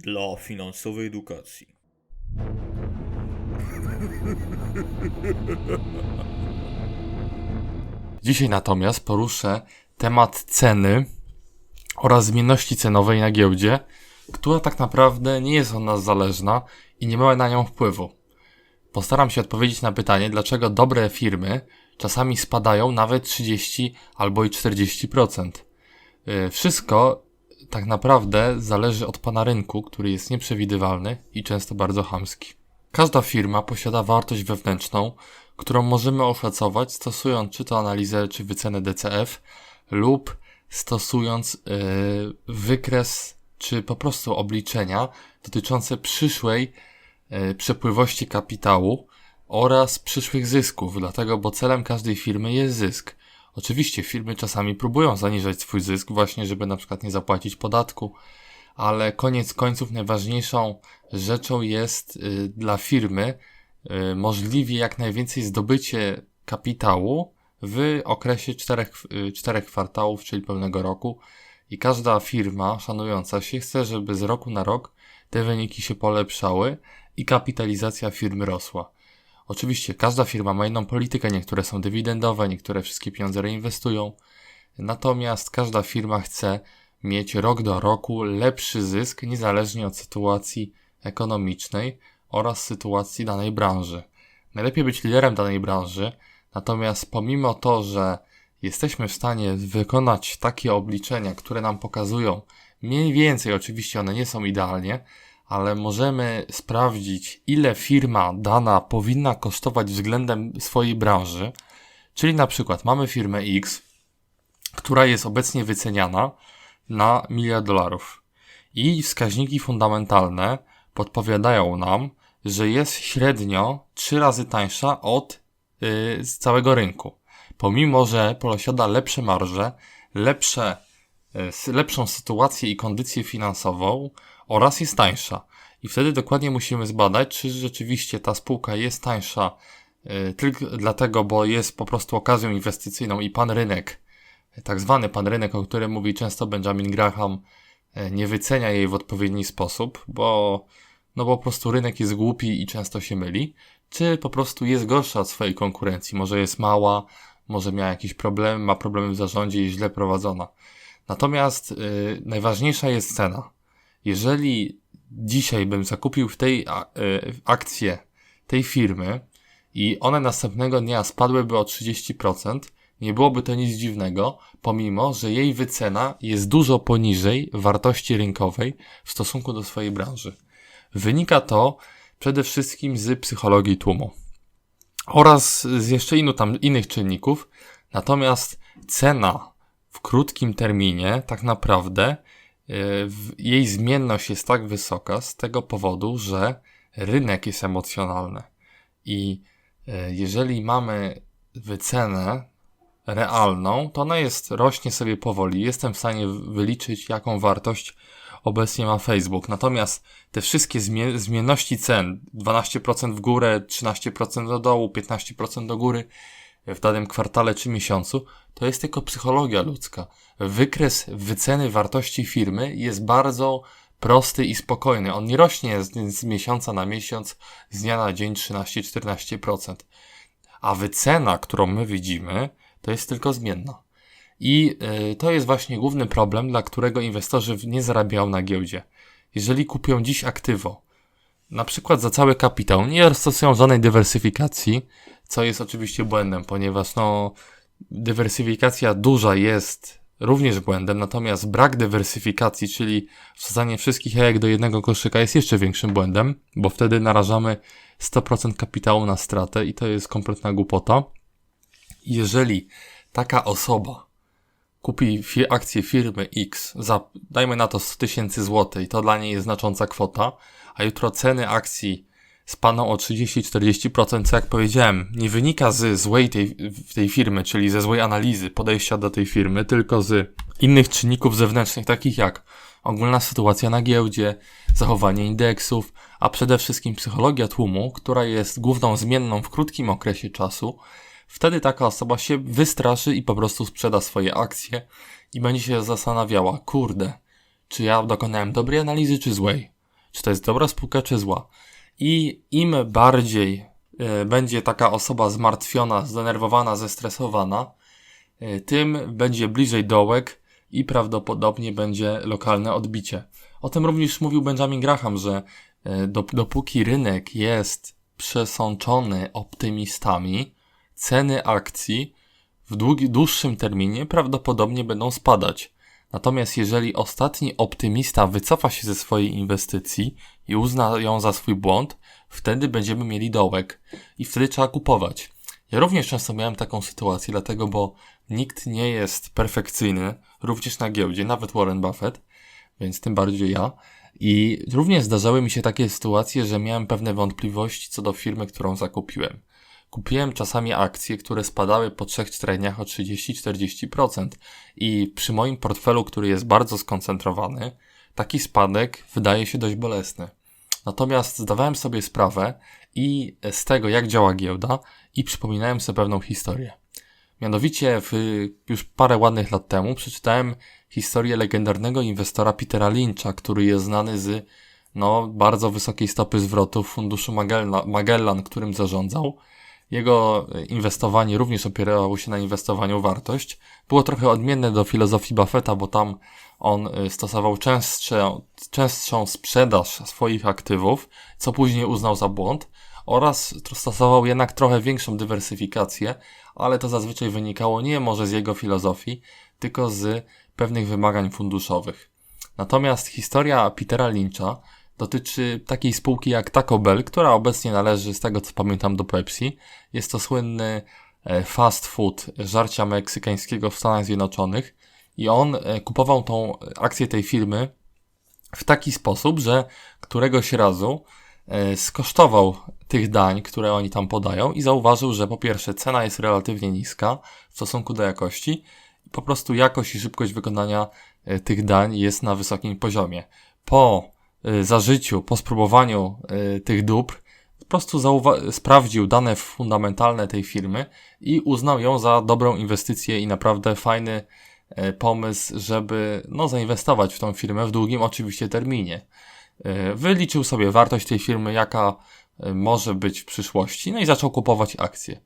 dla finansowej edukacji. Dzisiaj natomiast poruszę temat ceny oraz zmienności cenowej na giełdzie, która tak naprawdę nie jest od nas zależna i nie ma na nią wpływu. Postaram się odpowiedzieć na pytanie, dlaczego dobre firmy czasami spadają nawet 30 albo i 40%. Yy, Wszystko tak naprawdę zależy od pana rynku, który jest nieprzewidywalny i często bardzo chamski. Każda firma posiada wartość wewnętrzną, którą możemy oszacować stosując czy to analizę, czy wycenę DCF lub stosując yy, wykres, czy po prostu obliczenia dotyczące przyszłej yy, przepływości kapitału oraz przyszłych zysków, dlatego, bo celem każdej firmy jest zysk. Oczywiście firmy czasami próbują zaniżać swój zysk właśnie, żeby na przykład nie zapłacić podatku, ale koniec końców najważniejszą rzeczą jest y, dla firmy y, możliwie jak najwięcej zdobycie kapitału w okresie czterech, y, czterech kwartałów, czyli pełnego roku. I każda firma szanująca się chce, żeby z roku na rok te wyniki się polepszały i kapitalizacja firmy rosła. Oczywiście każda firma ma inną politykę, niektóre są dywidendowe, niektóre wszystkie pieniądze reinwestują. Natomiast każda firma chce mieć rok do roku lepszy zysk, niezależnie od sytuacji ekonomicznej oraz sytuacji danej branży. Najlepiej być liderem danej branży, natomiast pomimo to, że jesteśmy w stanie wykonać takie obliczenia, które nam pokazują mniej więcej, oczywiście one nie są idealnie, ale możemy sprawdzić, ile firma dana powinna kosztować względem swojej branży. Czyli na przykład mamy firmę X, która jest obecnie wyceniana na miliard dolarów. I wskaźniki fundamentalne podpowiadają nam, że jest średnio 3 razy tańsza od yy, całego rynku. Pomimo, że posiada lepsze marże, lepsze, yy, lepszą sytuację i kondycję finansową oraz jest tańsza. I wtedy dokładnie musimy zbadać, czy rzeczywiście ta spółka jest tańsza yy, tylko dlatego, bo jest po prostu okazją inwestycyjną i pan rynek tak zwany pan rynek, o którym mówi często Benjamin Graham, e, nie wycenia jej w odpowiedni sposób, bo no bo po prostu rynek jest głupi i często się myli, czy po prostu jest gorsza od swojej konkurencji, może jest mała, może miała jakieś problemy, ma problemy w zarządzie i źle prowadzona. Natomiast yy, najważniejsza jest cena. Jeżeli dzisiaj bym zakupił w tej yy, akcję tej firmy i one następnego dnia spadłyby o 30%, nie byłoby to nic dziwnego, pomimo, że jej wycena jest dużo poniżej wartości rynkowej w stosunku do swojej branży. Wynika to przede wszystkim z psychologii tłumu oraz z jeszcze inu tam innych czynników, natomiast cena w krótkim terminie tak naprawdę jej zmienność jest tak wysoka z tego powodu, że rynek jest emocjonalny i yy, jeżeli mamy wycenę realną, to ona jest, rośnie sobie powoli. Jestem w stanie wyliczyć, jaką wartość obecnie ma Facebook. Natomiast te wszystkie zmie zmienności cen, 12% w górę, 13% do dołu, 15% do góry w danym kwartale czy miesiącu, to jest tylko psychologia ludzka. Wykres wyceny wartości firmy jest bardzo prosty i spokojny. On nie rośnie z, z miesiąca na miesiąc, z dnia na dzień 13-14%. A wycena, którą my widzimy, to jest tylko zmienna. I y, to jest właśnie główny problem, dla którego inwestorzy nie zarabiają na giełdzie. Jeżeli kupią dziś aktywo, na przykład za cały kapitał, nie stosują żadnej dywersyfikacji, co jest oczywiście błędem, ponieważ no, dywersyfikacja duża jest również błędem, natomiast brak dywersyfikacji, czyli wsadzanie wszystkich jajek do jednego koszyka jest jeszcze większym błędem, bo wtedy narażamy 100% kapitału na stratę i to jest kompletna głupota. Jeżeli taka osoba kupi fi akcję firmy X za, dajmy na to 100 tysięcy złotych to dla niej jest znacząca kwota, a jutro ceny akcji spadną o 30-40%, co jak powiedziałem, nie wynika z złej tej, tej firmy, czyli ze złej analizy podejścia do tej firmy, tylko z innych czynników zewnętrznych, takich jak ogólna sytuacja na giełdzie, zachowanie indeksów, a przede wszystkim psychologia tłumu, która jest główną zmienną w krótkim okresie czasu, Wtedy taka osoba się wystraszy i po prostu sprzeda swoje akcje i będzie się zastanawiała, kurde, czy ja dokonałem dobrej analizy czy złej. czy to jest dobra spółka, czy zła. I im bardziej y, będzie taka osoba zmartwiona, zdenerwowana, zestresowana, y, tym będzie bliżej dołek i prawdopodobnie będzie lokalne odbicie. O tym również mówił Benjamin Graham, że y, dopóki rynek jest przesączony optymistami, ceny akcji w dłuższym terminie prawdopodobnie będą spadać. Natomiast jeżeli ostatni optymista wycofa się ze swojej inwestycji i uzna ją za swój błąd, wtedy będziemy mieli dołek i wtedy trzeba kupować. Ja również często miałem taką sytuację, dlatego bo nikt nie jest perfekcyjny, również na giełdzie, nawet Warren Buffett, więc tym bardziej ja. I również zdarzały mi się takie sytuacje, że miałem pewne wątpliwości co do firmy, którą zakupiłem. Kupiłem czasami akcje, które spadały po 3-4 dniach o 30-40% i przy moim portfelu, który jest bardzo skoncentrowany, taki spadek wydaje się dość bolesny. Natomiast zdawałem sobie sprawę i z tego, jak działa giełda i przypominałem sobie pewną historię. Mianowicie w, już parę ładnych lat temu przeczytałem historię legendarnego inwestora Petera Lyncha, który jest znany z no, bardzo wysokiej stopy zwrotu w funduszu Magellan, Magellan którym zarządzał jego inwestowanie również opierało się na inwestowaniu wartość. Było trochę odmienne do filozofii Buffetta, bo tam on y, stosował częstszą, częstszą sprzedaż swoich aktywów, co później uznał za błąd, oraz stosował jednak trochę większą dywersyfikację, ale to zazwyczaj wynikało nie może z jego filozofii, tylko z pewnych wymagań funduszowych. Natomiast historia Petera Lyncha dotyczy takiej spółki jak Taco Bell, która obecnie należy, z tego co pamiętam, do Pepsi. Jest to słynny e, fast food żarcia meksykańskiego w Stanach Zjednoczonych i on e, kupował tą akcję tej firmy w taki sposób, że któregoś razu e, skosztował tych dań, które oni tam podają i zauważył, że po pierwsze cena jest relatywnie niska w stosunku do jakości po prostu jakość i szybkość wykonania tych dań jest na wysokim poziomie. Po Y, zażyciu, po spróbowaniu y, tych dóbr, po prostu sprawdził dane fundamentalne tej firmy i uznał ją za dobrą inwestycję i naprawdę fajny y, pomysł, żeby no, zainwestować w tą firmę w długim oczywiście terminie. Wyliczył sobie wartość tej firmy, jaka może być w przyszłości, no i zaczął kupować akcje.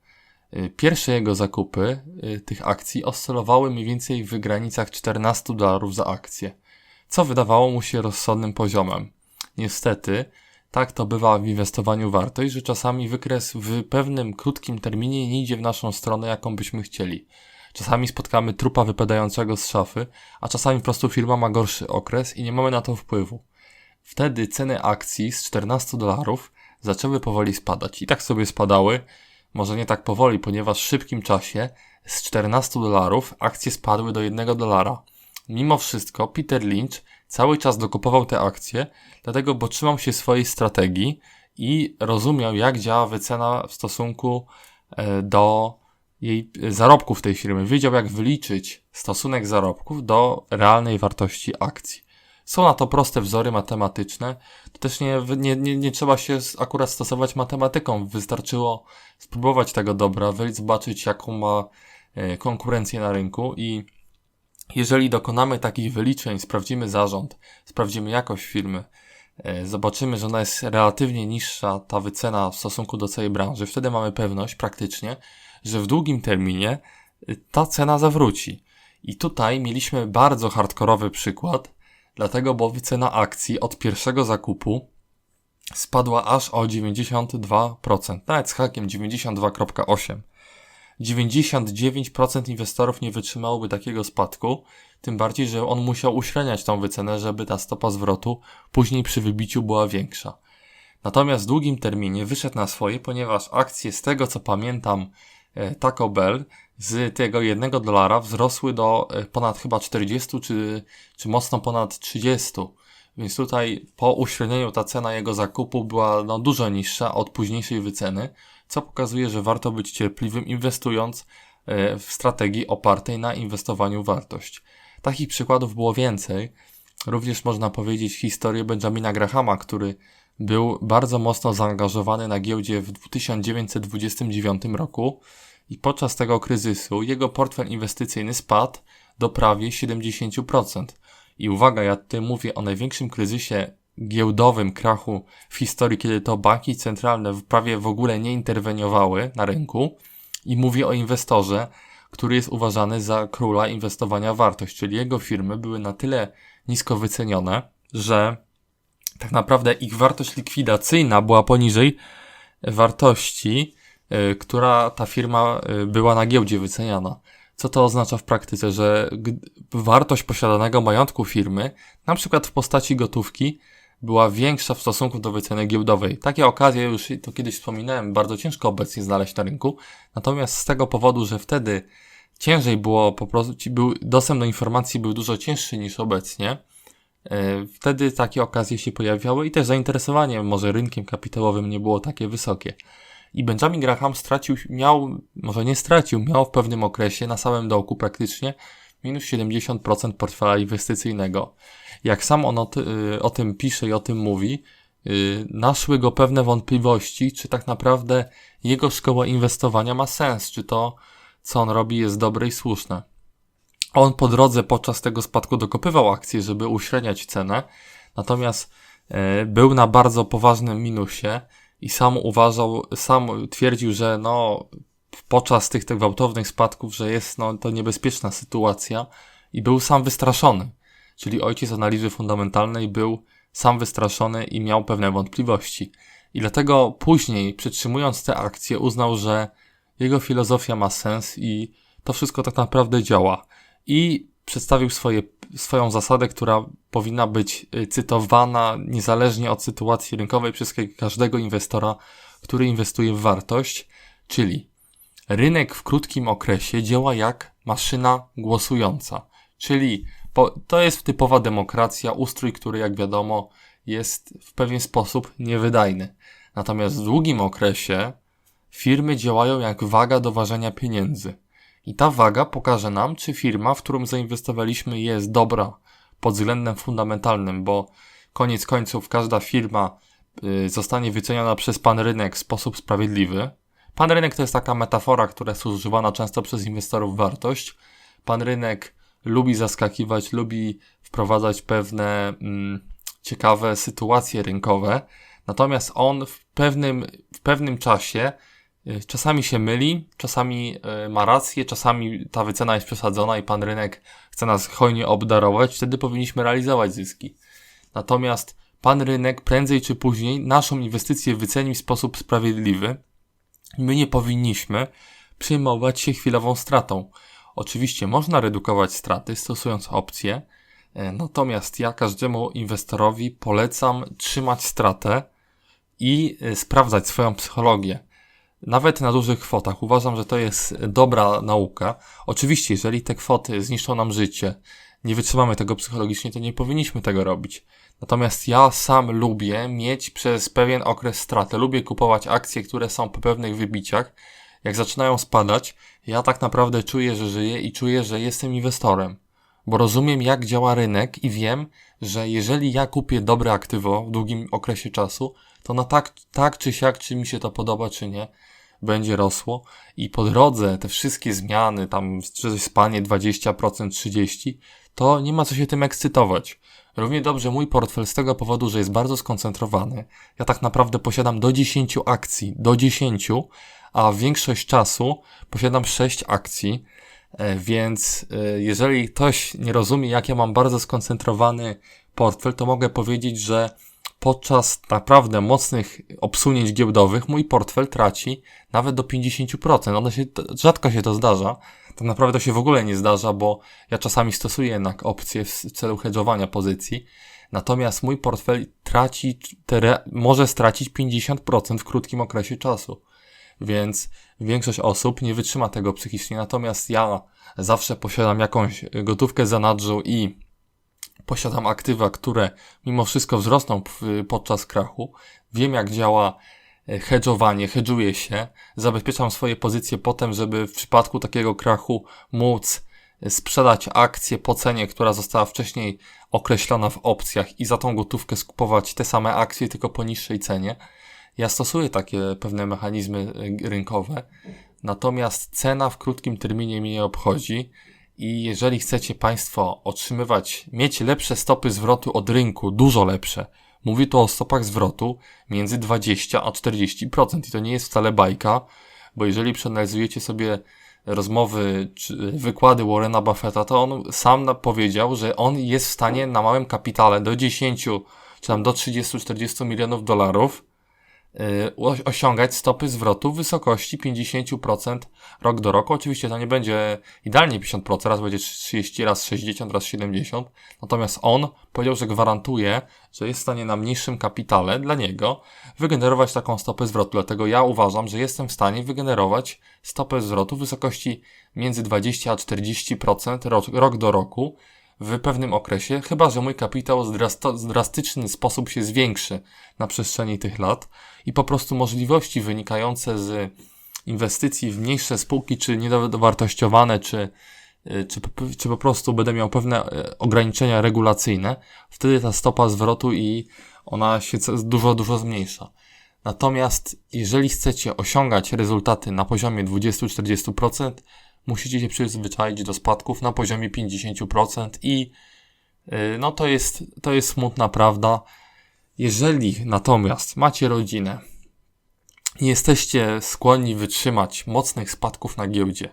Pierwsze jego zakupy tych akcji oscylowały mniej więcej w granicach 14 dolarów za akcję co wydawało mu się rozsądnym poziomem. Niestety, tak to bywa w inwestowaniu wartość, że czasami wykres w pewnym krótkim terminie nie idzie w naszą stronę, jaką byśmy chcieli. Czasami spotkamy trupa wypadającego z szafy, a czasami po prostu firma ma gorszy okres i nie mamy na to wpływu. Wtedy ceny akcji z 14 dolarów zaczęły powoli spadać. I tak sobie spadały, może nie tak powoli, ponieważ w szybkim czasie z 14 dolarów akcje spadły do 1 dolara. Mimo wszystko Peter Lynch cały czas dokupował te akcje, dlatego bo trzymał się swojej strategii i rozumiał, jak działa wycena w stosunku e, do jej zarobków tej firmy. Wiedział, jak wyliczyć stosunek zarobków do realnej wartości akcji. Są na to proste wzory matematyczne. To też nie, nie, nie, nie trzeba się akurat stosować matematyką. Wystarczyło spróbować tego dobra, zobaczyć, jaką ma e, konkurencję na rynku i jeżeli dokonamy takich wyliczeń, sprawdzimy zarząd, sprawdzimy jakość firmy, e, zobaczymy, że ona jest relatywnie niższa, ta wycena w stosunku do całej branży, wtedy mamy pewność praktycznie, że w długim terminie e, ta cena zawróci. I tutaj mieliśmy bardzo hardkorowy przykład, dlatego bo wycena akcji od pierwszego zakupu spadła aż o 92%, nawet z hakiem 92,8%. 99% inwestorów nie wytrzymałoby takiego spadku, tym bardziej, że on musiał uśredniać tą wycenę, żeby ta stopa zwrotu później przy wybiciu była większa. Natomiast w długim terminie wyszedł na swoje, ponieważ akcje z tego co pamiętam e, Taco Bell z tego jednego dolara wzrosły do e, ponad chyba 40 czy, czy mocno ponad 30. Więc tutaj po uśrednieniu ta cena jego zakupu była no, dużo niższa od późniejszej wyceny, co pokazuje, że warto być cierpliwym inwestując e, w strategii opartej na inwestowaniu w wartość. Takich przykładów było więcej. Również można powiedzieć historię Benjamina Grahama, który był bardzo mocno zaangażowany na giełdzie w 1929 roku i podczas tego kryzysu jego portfel inwestycyjny spadł do prawie 70%. I uwaga, ja tutaj mówię o największym kryzysie giełdowym krachu w historii, kiedy to banki centralne prawie w ogóle nie interweniowały na rynku i mówię o inwestorze, który jest uważany za króla inwestowania wartość, czyli jego firmy były na tyle nisko wycenione, że tak naprawdę ich wartość likwidacyjna była poniżej wartości, y, która ta firma y, była na giełdzie wyceniana. Co to oznacza w praktyce? Że wartość posiadanego majątku firmy, na przykład w postaci gotówki, była większa w stosunku do wyceny giełdowej. Takie okazje, już to kiedyś wspominałem, bardzo ciężko obecnie znaleźć na rynku. Natomiast z tego powodu, że wtedy ciężej było po prostu, był, dostęp do informacji był dużo cięższy niż obecnie, e, wtedy takie okazje się pojawiały i też zainteresowanie może rynkiem kapitałowym nie było takie wysokie. I Benjamin Graham stracił, miał, może nie stracił, miał w pewnym okresie na samym dołku praktycznie minus 70% portfela inwestycyjnego. Jak sam on o, ty, y, o tym pisze i o tym mówi, yy, naszły go pewne wątpliwości, czy tak naprawdę jego szkoła inwestowania ma sens, czy to, co on robi, jest dobre i słuszne. On po drodze podczas tego spadku dokopywał akcje, żeby uśredniać cenę, natomiast yy, był na bardzo poważnym minusie i sam uważał, sam twierdził, że no, podczas tych, tych gwałtownych spadków, że jest no, to niebezpieczna sytuacja i był sam wystraszony. Czyli ojciec analizy fundamentalnej był sam wystraszony i miał pewne wątpliwości. I dlatego później, przytrzymując te akcje, uznał, że jego filozofia ma sens i to wszystko tak naprawdę działa. I przedstawił swoje, swoją zasadę, która powinna być y, cytowana niezależnie od sytuacji rynkowej przez każdego inwestora, który inwestuje w wartość, czyli rynek w krótkim okresie działa jak maszyna głosująca, czyli to jest typowa demokracja, ustrój, który jak wiadomo jest w pewien sposób niewydajny. Natomiast w długim okresie firmy działają jak waga do ważenia pieniędzy. I ta waga pokaże nam, czy firma, w którą zainwestowaliśmy, jest dobra pod względem fundamentalnym, bo koniec końców każda firma y, zostanie wyceniona przez pan rynek w sposób sprawiedliwy. Pan rynek to jest taka metafora, która jest używana często przez inwestorów wartość. Pan rynek lubi zaskakiwać, lubi wprowadzać pewne mm, ciekawe sytuacje rynkowe. Natomiast on w pewnym, w pewnym czasie y, czasami się myli, czasami y, ma rację, czasami ta wycena jest przesadzona i pan rynek chce nas hojnie obdarować, wtedy powinniśmy realizować zyski. Natomiast pan rynek prędzej czy później naszą inwestycję wyceni w sposób sprawiedliwy. My nie powinniśmy przejmować się chwilową stratą. Oczywiście można redukować straty stosując opcje, e, natomiast ja każdemu inwestorowi polecam trzymać stratę i e, sprawdzać swoją psychologię. Nawet na dużych kwotach. Uważam, że to jest dobra nauka. Oczywiście, jeżeli te kwoty zniszczą nam życie, nie wytrzymamy tego psychologicznie, to nie powinniśmy tego robić. Natomiast ja sam lubię mieć przez pewien okres stratę. Lubię kupować akcje, które są po pewnych wybiciach. Jak zaczynają spadać, ja tak naprawdę czuję, że żyję i czuję, że jestem inwestorem. Bo rozumiem, jak działa rynek i wiem, że jeżeli ja kupię dobre aktywo w długim okresie czasu, to na tak, tak czy siak, czy mi się to podoba, czy nie, będzie rosło i po drodze te wszystkie zmiany, tam czy spanie 20%, 30%, to nie ma co się tym ekscytować. Równie dobrze mój portfel z tego powodu, że jest bardzo skoncentrowany. Ja tak naprawdę posiadam do 10 akcji, do 10, a większość czasu posiadam 6 akcji, e, więc e, jeżeli ktoś nie rozumie, jak ja mam bardzo skoncentrowany portfel, to mogę powiedzieć, że podczas naprawdę mocnych obsunięć giełdowych mój portfel traci nawet do 50%. One się, rzadko się to zdarza. Tak naprawdę to się w ogóle nie zdarza, bo ja czasami stosuję jednak opcje w celu hedżowania pozycji. Natomiast mój portfel traci, może stracić 50% w krótkim okresie czasu więc większość osób nie wytrzyma tego psychicznie. Natomiast ja zawsze posiadam jakąś gotówkę zanadrzu i posiadam aktywa, które mimo wszystko wzrosną podczas krachu. Wiem, jak działa e, hedżowanie, hedżuję się, zabezpieczam swoje pozycje potem, żeby w przypadku takiego krachu móc sprzedać akcję po cenie, która została wcześniej określona w opcjach i za tą gotówkę skupować te same akcje, tylko po niższej cenie. Ja stosuję takie pewne mechanizmy e, rynkowe, natomiast cena w krótkim terminie mnie nie obchodzi. I jeżeli chcecie Państwo otrzymywać, mieć lepsze stopy zwrotu od rynku, dużo lepsze, Mówi tu o stopach zwrotu między 20 a 40%. I to nie jest wcale bajka, bo jeżeli przeanalizujecie sobie rozmowy czy wykłady Warrena Buffetta, to on sam powiedział, że on jest w stanie na małym kapitale do 10 czy tam do 30-40 milionów dolarów y, osiągać stopy zwrotu w wysokości 50% rok do roku. Oczywiście to nie będzie idealnie 50%, raz będzie 30, raz 60, raz 70. Natomiast on powiedział, że gwarantuje, że jest w stanie na mniejszym kapitale dla niego wygenerować taką stopę zwrotu. Dlatego ja uważam, że jestem w stanie wygenerować stopę zwrotu w wysokości między 20 a 40% rok, rok do roku w pewnym okresie, chyba że mój kapitał w drastyczny sposób się zwiększy na przestrzeni tych lat i po prostu możliwości wynikające z inwestycji w mniejsze spółki, czy niedowartościowane, czy, y, czy, czy po prostu będę miał pewne e, ograniczenia regulacyjne, wtedy ta stopa zwrotu i ona się dużo, dużo zmniejsza. Natomiast jeżeli chcecie osiągać rezultaty na poziomie 20-40%, musicie się przyzwyczaić do spadków na poziomie 50% i yy, no to jest, to jest smutna prawda. Jeżeli natomiast macie rodzinę, nie jesteście skłonni wytrzymać mocnych spadków na giełdzie,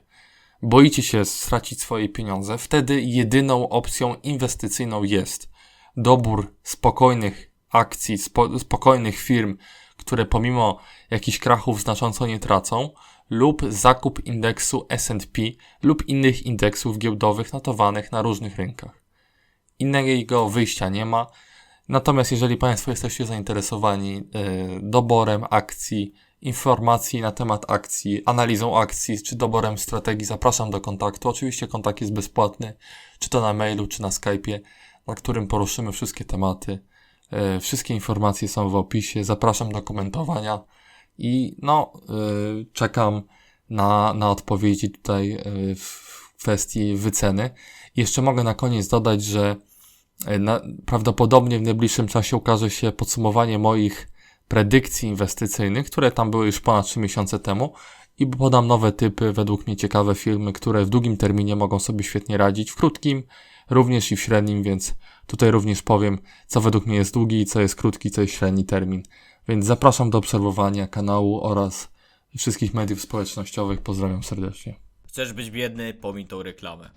boicie się stracić swoje pieniądze, wtedy jedyną opcją inwestycyjną jest dobór spokojnych akcji, spo, spokojnych firm, które pomimo jakichś krachów znacząco nie tracą, lub zakup indeksu S&P lub innych indeksów giełdowych notowanych na różnych rynkach. Innego wyjścia nie ma. Natomiast jeżeli Państwo jesteście zainteresowani y, doborem akcji, informacji na temat akcji, analizą akcji czy doborem strategii, zapraszam do kontaktu. Oczywiście kontakt jest bezpłatny, czy to na mailu, czy na Skype'ie, na którym poruszymy wszystkie tematy. Y, wszystkie informacje są w opisie. Zapraszam do komentowania i no, y, czekam na, na odpowiedzi tutaj w kwestii wyceny. Jeszcze mogę na koniec dodać, że na, prawdopodobnie w najbliższym czasie ukaże się podsumowanie moich predykcji inwestycyjnych, które tam były już ponad 3 miesiące temu i podam nowe typy, według mnie ciekawe firmy, które w długim terminie mogą sobie świetnie radzić, w krótkim również i w średnim, więc tutaj również powiem, co według mnie jest długi, co jest krótki, co jest średni termin. Więc zapraszam do obserwowania kanału oraz wszystkich mediów społecznościowych. Pozdrawiam serdecznie. Chcesz być biedny? Pomiń tą reklamę.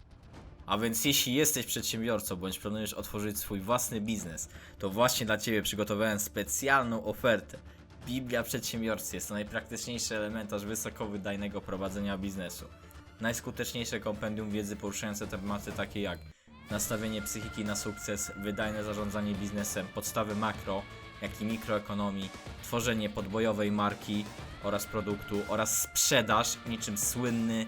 A więc jeśli jesteś przedsiębiorcą bądź planujesz otworzyć swój własny biznes, to właśnie dla Ciebie przygotowałem specjalną ofertę. Biblia Przedsiębiorcy jest to najpraktyczniejszy elementarz wysokowydajnego prowadzenia biznesu. Najskuteczniejsze kompendium wiedzy poruszające tematy takie jak nastawienie psychiki na sukces, wydajne zarządzanie biznesem, podstawy makro, jak i mikroekonomii, tworzenie podbojowej marki oraz produktu oraz sprzedaż niczym słynny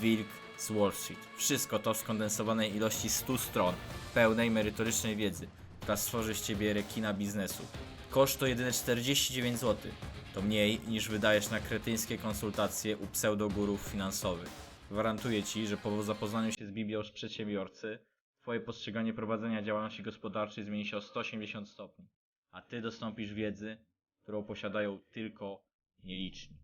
wilk z Wall Street. Wszystko to w skondensowanej ilości 100 stron pełnej merytorycznej wiedzy, która stworzy z Ciebie rekina biznesu. Koszt to jedyne 49 zł. To mniej niż wydajesz na kretyńskie konsultacje u pseudogurów finansowych. Gwarantuję Ci, że po zapoznaniu się z Biblią z przedsiębiorcy, Twoje postrzeganie prowadzenia działalności gospodarczej zmieni się o 180 stopni, a Ty dostąpisz wiedzy, którą posiadają tylko nieliczni.